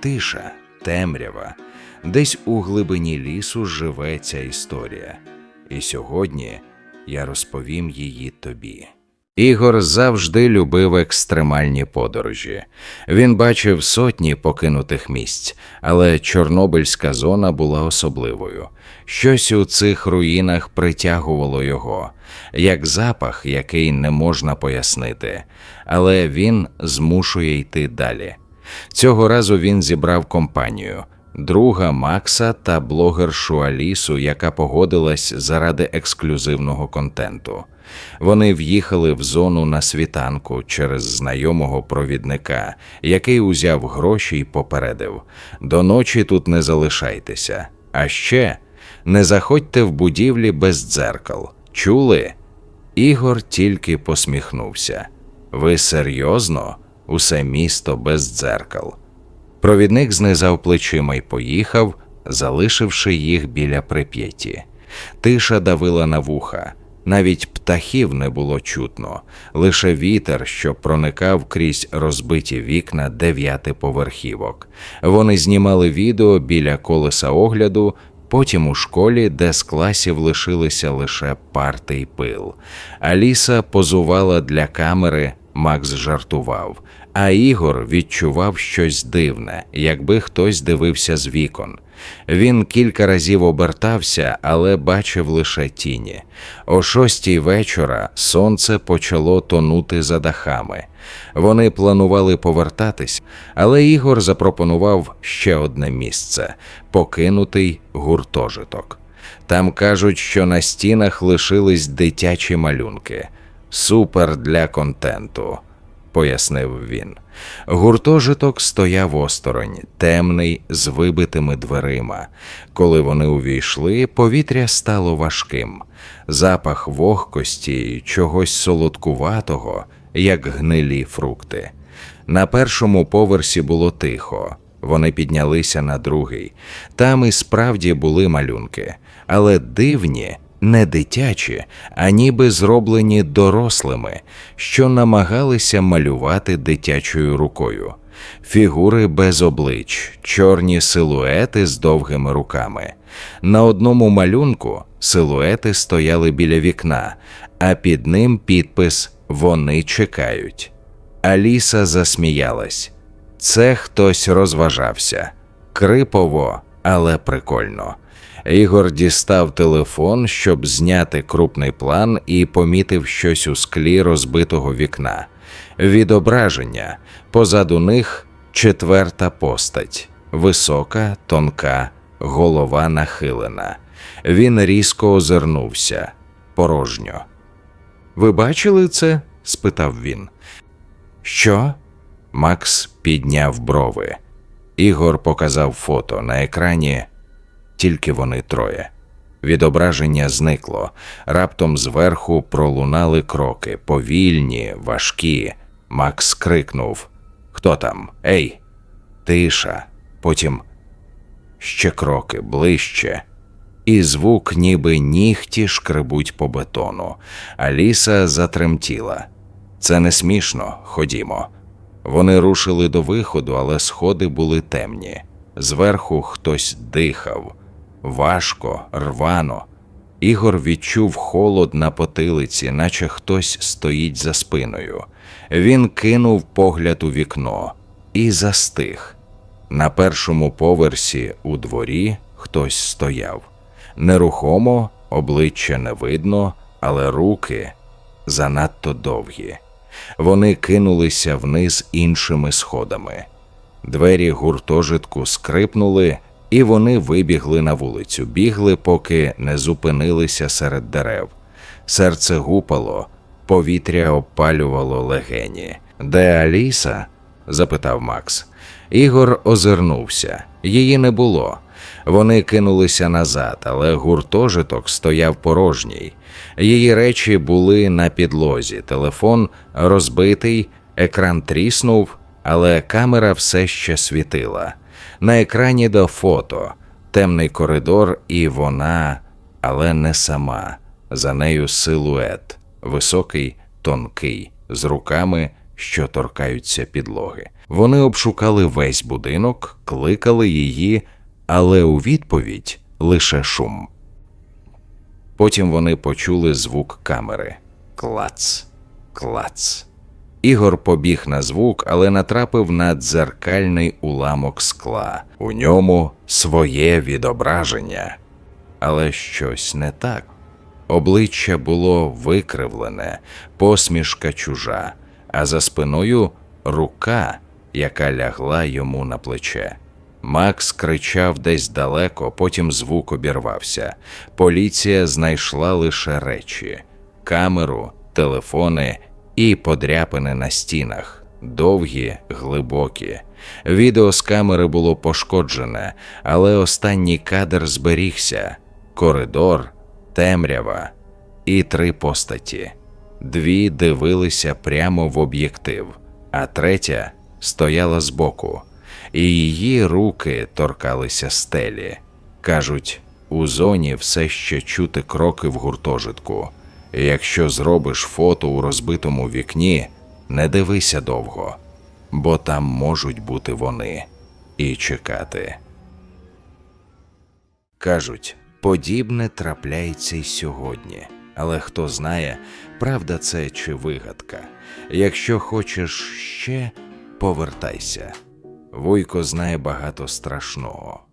тиша, темрява. Десь у глибині лісу живе ця історія. І сьогодні я розповім її тобі. Ігор завжди любив екстремальні подорожі. Він бачив сотні покинутих місць, але Чорнобильська зона була особливою. Щось у цих руїнах притягувало його, як запах, який не можна пояснити, але він змушує йти далі. Цього разу він зібрав компанію друга Макса та блогершу Алісу, яка погодилась заради ексклюзивного контенту. Вони в'їхали в зону на світанку через знайомого провідника, який узяв гроші й попередив: до ночі тут не залишайтеся. А ще не заходьте в будівлі без дзеркал. Чули? Ігор тільки посміхнувся. Ви серйозно? Усе місто без дзеркал. Провідник знизав плечима й поїхав, залишивши їх біля прип'яті. Тиша давила на вуха. Навіть птахів не було чутно, лише вітер, що проникав крізь розбиті вікна дев'ятиповерхівок. Вони знімали відео біля колеса огляду, потім у школі, де з класів лишилися лише парти й пил. Аліса позувала для камери, Макс жартував, а Ігор відчував щось дивне, якби хтось дивився з вікон. Він кілька разів обертався, але бачив лише тіні. О шостій вечора сонце почало тонути за дахами. Вони планували повертатись, але Ігор запропонував ще одне місце покинутий гуртожиток. Там кажуть, що на стінах лишились дитячі малюнки. Супер для контенту пояснив він. Гуртожиток стояв осторонь, темний, з вибитими дверима. Коли вони увійшли, повітря стало важким. Запах вогкості чогось солодкуватого, як гнилі фрукти. На першому поверсі було тихо. Вони піднялися на другий. Там і справді були малюнки, але дивні, не дитячі, а ніби зроблені дорослими, що намагалися малювати дитячою рукою. Фігури без облич, чорні силуети з довгими руками. На одному малюнку силуети стояли біля вікна, а під ним підпис Вони чекають. Аліса засміялась. Це хтось розважався. Крипово, але прикольно. Ігор дістав телефон, щоб зняти крупний план, і помітив щось у склі розбитого вікна. Відображення позаду них четверта постать висока, тонка, голова нахилена. Він різко озирнувся порожньо. Ви бачили це? спитав він. Що? Макс підняв брови. Ігор показав фото на екрані тільки вони троє. Відображення зникло. Раптом зверху пролунали кроки, повільні, важкі. Макс крикнув Хто там? Ей? Тиша. Потім ще кроки ближче. І звук, ніби нігті шкребуть по бетону. Аліса затремтіла. Це не смішно, ходімо. Вони рушили до виходу, але сходи були темні. Зверху хтось дихав важко, рвано. Ігор відчув холод на потилиці, наче хтось стоїть за спиною. Він кинув погляд у вікно і застиг. На першому поверсі у дворі хтось стояв. Нерухомо, обличчя не видно, але руки занадто довгі. Вони кинулися вниз іншими сходами. Двері гуртожитку скрипнули, і вони вибігли на вулицю, бігли, поки не зупинилися серед дерев. Серце гупало, повітря опалювало легені. Де Аліса? запитав Макс. Ігор озирнувся. Її не було. Вони кинулися назад, але гуртожиток стояв порожній. Її речі були на підлозі, телефон розбитий, екран тріснув, але камера все ще світила. На екрані до фото, темний коридор, і вона, але не сама. За нею силует, високий, тонкий, з руками, що торкаються підлоги. Вони обшукали весь будинок, кликали її, але у відповідь лише шум. Потім вони почули звук камери. Клац, клац. Ігор побіг на звук, але натрапив на дзеркальний уламок скла. У ньому своє відображення. Але щось не так. Обличчя було викривлене, посмішка чужа, а за спиною рука, яка лягла йому на плече. Макс кричав десь далеко, потім звук обірвався. Поліція знайшла лише речі: камеру, телефони і подряпини на стінах. Довгі, глибокі. Відео з камери було пошкоджене, але останній кадр зберігся: коридор, темрява і три постаті. Дві дивилися прямо в об'єктив, а третя стояла збоку, і її руки торкалися стелі. Кажуть, у зоні все ще чути кроки в гуртожитку. Якщо зробиш фото у розбитому вікні, не дивися довго, бо там можуть бути вони і чекати. Кажуть, подібне трапляється й сьогодні. Але хто знає, правда це чи вигадка. Якщо хочеш ще, повертайся. Вуйко знає багато страшного.